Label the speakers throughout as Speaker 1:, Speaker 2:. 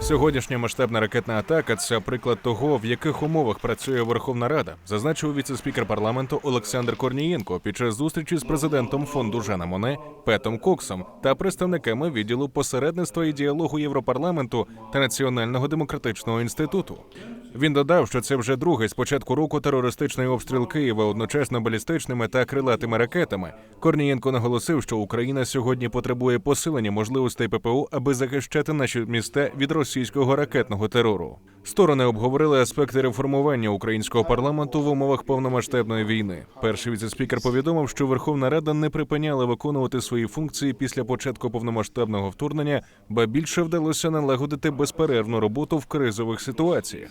Speaker 1: Сьогоднішня масштабна ракетна атака це приклад того, в яких умовах працює Верховна Рада, зазначив віце-спікер парламенту Олександр Корнієнко під час зустрічі з президентом фонду Жана Моне Петом Коксом та представниками відділу посередництва і діалогу Європарламенту та Національного демократичного інституту. Він додав, що це вже другий з початку року терористичний обстріл Києва одночасно балістичними та крилатими ракетами. Корнієнко наголосив, що Україна сьогодні потребує посилення можливостей ППО, аби захищати наші міста від російського ракетного терору. Сторони обговорили аспекти реформування українського парламенту в умовах повномасштабної війни. Перший віцеспікер повідомив, що Верховна Рада не припиняла виконувати свої функції після початку повномасштабного вторгнення, ба більше вдалося налагодити безперервну роботу в кризових ситуаціях.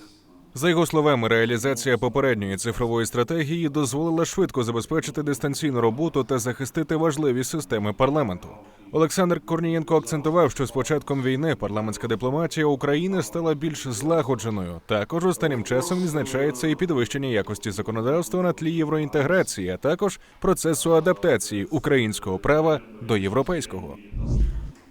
Speaker 1: За його словами, реалізація попередньої цифрової стратегії дозволила швидко забезпечити дистанційну роботу та захистити важливі системи парламенту. Олександр Корнієнко акцентував, що з початком війни парламентська дипломатія України стала більш злагодженою. Також останнім часом відзначається і підвищення якості законодавства на тлі євроінтеграції, а також процесу адаптації українського права до європейського.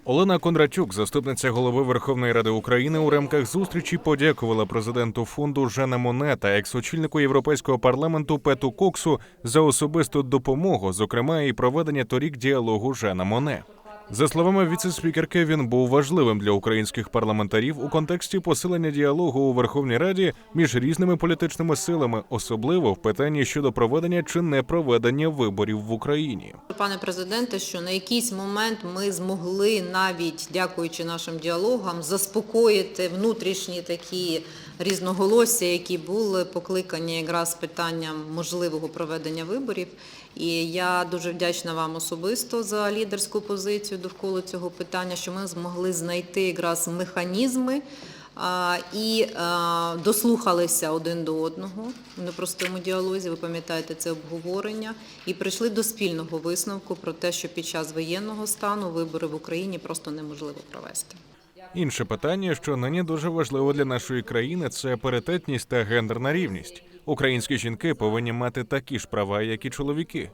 Speaker 1: Олена Кондратюк, заступниця голови Верховної Ради України, у рамках зустрічі подякувала президенту фонду Жана Моне та екс-очільнику Європейського парламенту Пету Коксу за особисту допомогу, зокрема і проведення торік діалогу Жана Моне. За словами віце-спікерки, він був важливим для українських парламентарів у контексті посилення діалогу у Верховній Раді між різними політичними силами, особливо в питанні щодо проведення чи не проведення виборів в Україні.
Speaker 2: Пане президенте, що на якийсь момент ми змогли навіть дякуючи нашим діалогам заспокоїти внутрішні такі різноголосся, які були покликані якраз питанням можливого проведення виборів. І я дуже вдячна вам особисто за лідерську позицію довкола цього питання, що ми змогли знайти якраз механізми. І дослухалися один до одного в непростому діалозі. Ви пам'ятаєте це обговорення, і прийшли до спільного висновку про те, що під час воєнного стану вибори в Україні просто неможливо провести.
Speaker 1: Інше питання, що нині дуже важливо для нашої країни, це паритетність та гендерна рівність. Українські жінки повинні мати такі ж права, як і чоловіки.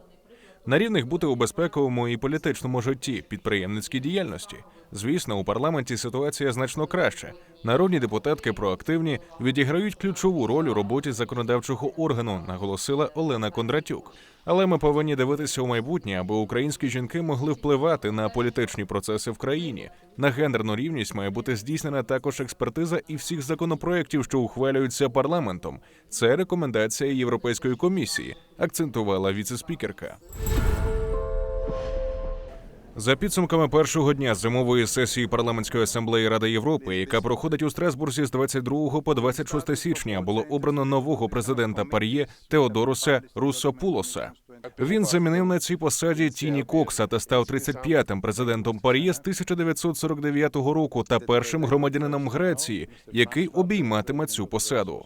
Speaker 1: На рівних бути у безпековому і політичному житті, підприємницькій діяльності. Звісно, у парламенті ситуація значно краща. Народні депутатки проактивні відіграють ключову роль у роботі законодавчого органу, наголосила Олена Кондратюк. Але ми повинні дивитися у майбутнє, аби українські жінки могли впливати на політичні процеси в країні. На гендерну рівність має бути здійснена також експертиза і всіх законопроєктів, що ухвалюються парламентом. Це рекомендація Європейської комісії, акцентувала віцеспікерка. За підсумками першого дня зимової сесії парламентської асамблеї Ради Європи, яка проходить у Страсбурзі з 22 по 26 січня, було обрано нового президента Пар'є Теодоруса Руссопулоса. Він замінив на цій посаді Тіні Кокса та став 35-м президентом Пар'є з 1949 року та першим громадянином Греції, який обійматиме цю посаду.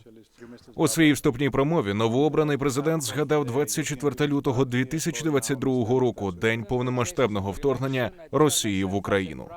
Speaker 1: У своїй вступній промові новообраний президент згадав 24 лютого 2022 року, день повномасштабного вторгнення Росії в Україну.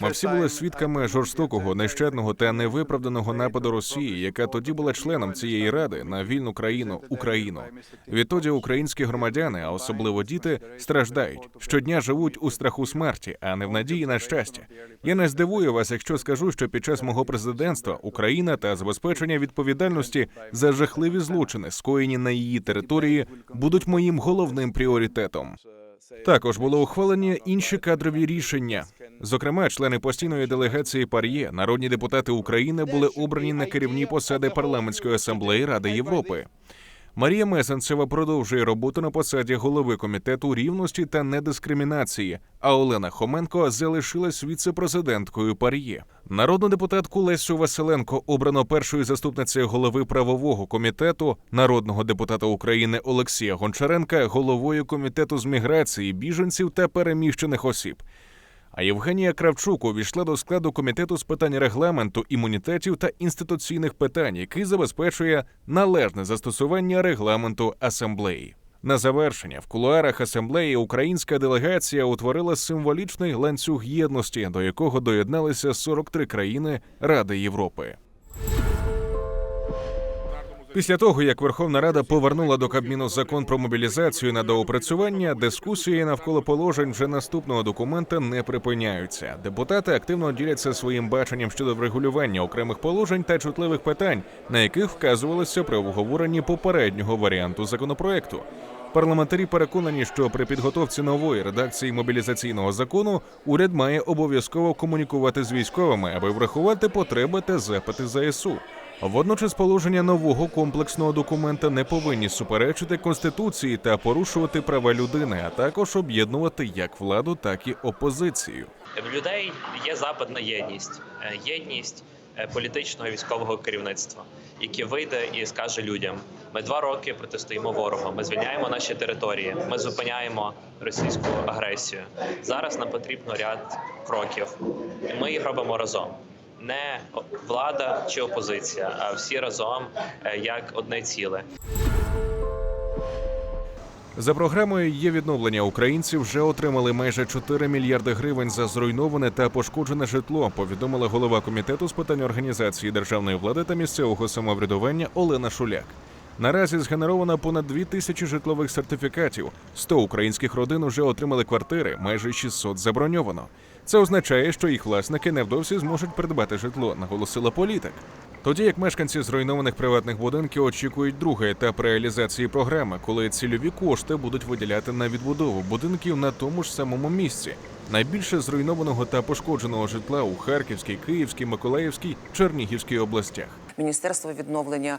Speaker 1: Ми всі були свідками жорстокого, нещадного та невиправданого нападу Росії, яка тоді була членом цієї ради на вільну країну Україну. Відтоді українські громадяни, а особливо діти, страждають щодня живуть у страху смерті, а не в надії на щастя. Я не здивую вас, якщо скажу, що під час мого президентства Україна та забезпечення відповідальності за жахливі злочини, скоєні на її території, будуть моїм головним пріоритетом. Також було ухвалені інші кадрові рішення. Зокрема, члени постійної делегації Пар'є, народні депутати України, були обрані на керівні посади парламентської асамблеї Ради Європи. Марія Месенцева продовжує роботу на посаді голови комітету рівності та недискримінації. А Олена Хоменко залишилась віце-президенткою Пар'є. Народну депутатку Лесю Василенко обрано першою заступницею голови правового комітету, народного депутата України Олексія Гончаренка, головою комітету з міграції, біженців та переміщених осіб. А Євгенія Кравчук увійшла до складу комітету з питань регламенту, імунітетів та інституційних питань, який забезпечує належне застосування регламенту асамблеї. На завершення в кулуарах асамблеї українська делегація утворила символічний ланцюг єдності, до якого доєдналися 43 країни Ради Європи. Після того, як Верховна Рада повернула до Кабміну закон про мобілізацію на доопрацювання, дискусії навколо положень вже наступного документа не припиняються. Депутати активно діляться своїм баченням щодо врегулювання окремих положень та чутливих питань, на яких вказувалося при обговоренні попереднього варіанту законопроекту. Парламентарі переконані, що при підготовці нової редакції мобілізаційного закону уряд має обов'язково комунікувати з військовими, аби врахувати потреби та запити ЗСУ. Водночас положення нового комплексного документа не повинні суперечити конституції та порушувати права людини, а також об'єднувати як владу, так і опозицію.
Speaker 3: В людей є запит на єдність, Е, єдність е, політичного військового керівництва, яке вийде і скаже людям: ми два роки протистоїмо ворогу, ми звільняємо наші території, ми зупиняємо російську агресію. Зараз нам потрібно ряд кроків, ми їх робимо разом. Не влада чи опозиція, а всі разом е, як одне ціле.
Speaker 1: За програмою є відновлення українців вже отримали майже 4 мільярди гривень за зруйноване та пошкоджене житло. Повідомила голова комітету з питань організації державної влади та місцевого самоврядування Олена Шуляк. Наразі згенеровано понад 2 тисячі житлових сертифікатів. 100 українських родин уже отримали квартири, майже 600 заброньовано. Це означає, що їх власники невдовзі зможуть придбати житло, наголосила політик. Тоді як мешканці зруйнованих приватних будинків очікують другий етап реалізації програми, коли цільові кошти будуть виділяти на відбудову будинків на тому ж самому місці. Найбільше зруйнованого та пошкодженого житла у Харківській, Київській, Миколаївській, Чернігівській областях.
Speaker 4: Міністерство відновлення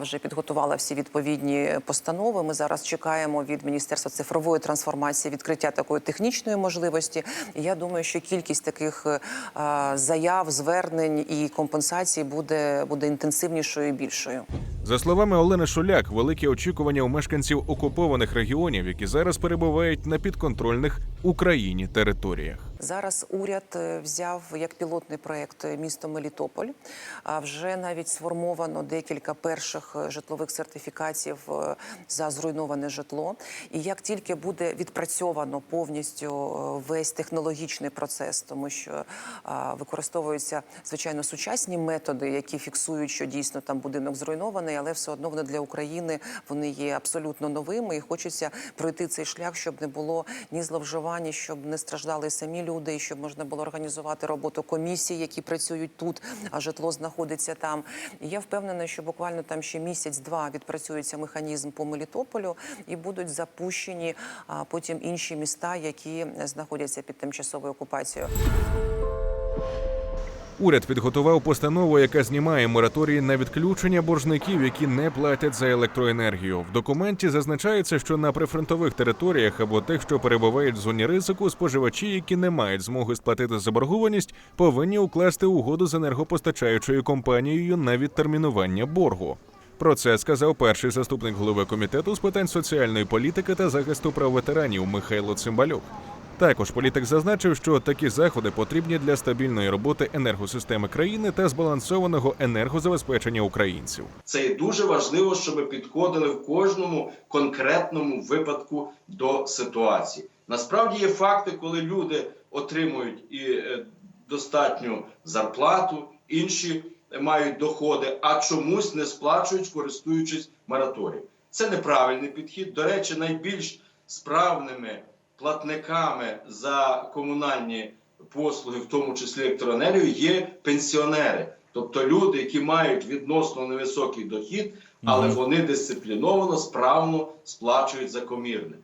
Speaker 4: вже підготувало всі відповідні постанови. Ми зараз чекаємо від міністерства цифрової трансформації відкриття такої технічної можливості. Я думаю, що кількість таких е, заяв, звернень і компенсацій буде, буде інтенсивнішою і більшою.
Speaker 1: За словами Олени Шуляк, великі очікування у мешканців окупованих регіонів, які зараз перебувають на підконтрольних Україні територіях.
Speaker 4: Зараз уряд е, взяв як пілотний проект місто Мелітополь. А вже навіть сформовано декілька перших е, житлових сертифікатів е, за зруйноване житло. І як тільки буде відпрацьовано повністю е, весь технологічний процес, тому що використовуються звичайно сучасні методи, які фіксують, що дійсно там будинок зруйнований, але все одно вони для України вони є абсолютно новими. І хочеться пройти цей шлях, щоб не було ні зловживань, щоб не страждали самі люди, і щоб можна було організувати роботу комісій, які працюють тут, а житло знаходиться там. І я впевнена, що буквально там ще місяць-два відпрацюється механізм по Мелітополю і будуть запущені а, потім інші міста, які знаходяться під тимчасовою окупацією.
Speaker 1: Уряд підготував постанову, яка знімає мораторії на відключення боржників, які не платять за електроенергію. В документі зазначається, що на прифронтових територіях або тих, що перебувають в зоні ризику, споживачі, які не мають змоги сплатити заборгованість, повинні укласти угоду з енергопостачаючою компанією на відтермінування боргу. Про це сказав перший заступник голови комітету з питань соціальної політики та захисту прав ветеранів Михайло Цимбалюк. Також політик зазначив, що такі заходи потрібні для стабільної роботи енергосистеми країни та збалансованого енергозабезпечення українців.
Speaker 5: Це дуже важливо, щоб підходили в кожному конкретному випадку до ситуації. Насправді є факти, коли люди отримують і е, достатню зарплату, інші мають доходи, а чомусь не сплачують, користуючись мораторієм. Це неправильний підхід. До речі, найбільш справними платниками за комунальні послуги, в тому числі електроенергію, є пенсіонери, тобто люди, які мають відносно невисокий дохід, але вони дисципліновано, справно сплачують за комірне.